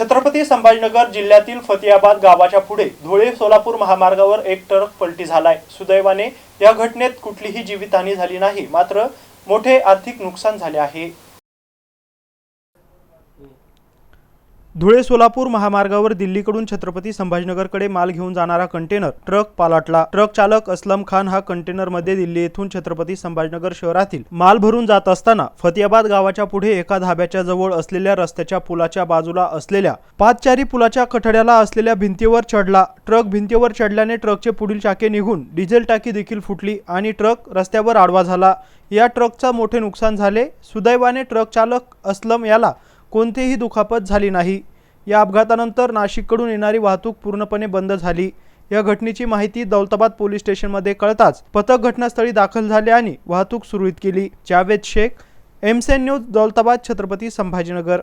छत्रपती संभाजीनगर जिल्ह्यातील फतियाबाद गावाच्या पुढे धुळे सोलापूर महामार्गावर एक ट्रक पलटी झालाय. सुदैवाने या घटनेत कुठलीही जीवितहानी झाली नाही मात्र मोठे आर्थिक नुकसान झाले आहे. धुळे सोलापूर महामार्गावर दिल्लीकडून छत्रपती संभाजीनगरकडे माल घेऊन जाणारा कंटेनर ट्रक पालटला. ट्रक चालक असलम खान हा कंटेनरमध्ये दिल्ली येथून छत्रपती संभाजीनगर शहरातील माल भरून जात असताना फतियाबाद गावाच्या पुढे एका धाब्याच्या जवळ असलेल्या रस्त्याच्या पुलाच्या बाजूला असलेल्या पाचचारी पुलाच्या कठड्याला असलेल्या भिंतीवर चढला. ट्रक भिंतीवर चढल्याने ट्रकचे पुढील चाके निघून डिझेल टाकी देखील फुटली आणि ट्रक रस्त्यावर आडवा झाला. या ट्रकचा मोठे नुकसान झाले. सुदैवाने ट्रक चालक असलम याला कोणतीही दुखापत झाली नाही. या अपघातानंतर नाशिककडून येणारी वाहतूक पूर्णपणे बंद झाली. या घटनेची माहिती दौलताबाद पोलीस स्टेशनमध्ये कळताच पथक घटनास्थळी दाखल झाले आणि वाहतूक सुरळीत केली. जावेद शेख एमसेन न्यूज दौलताबाद छत्रपती संभाजीनगर.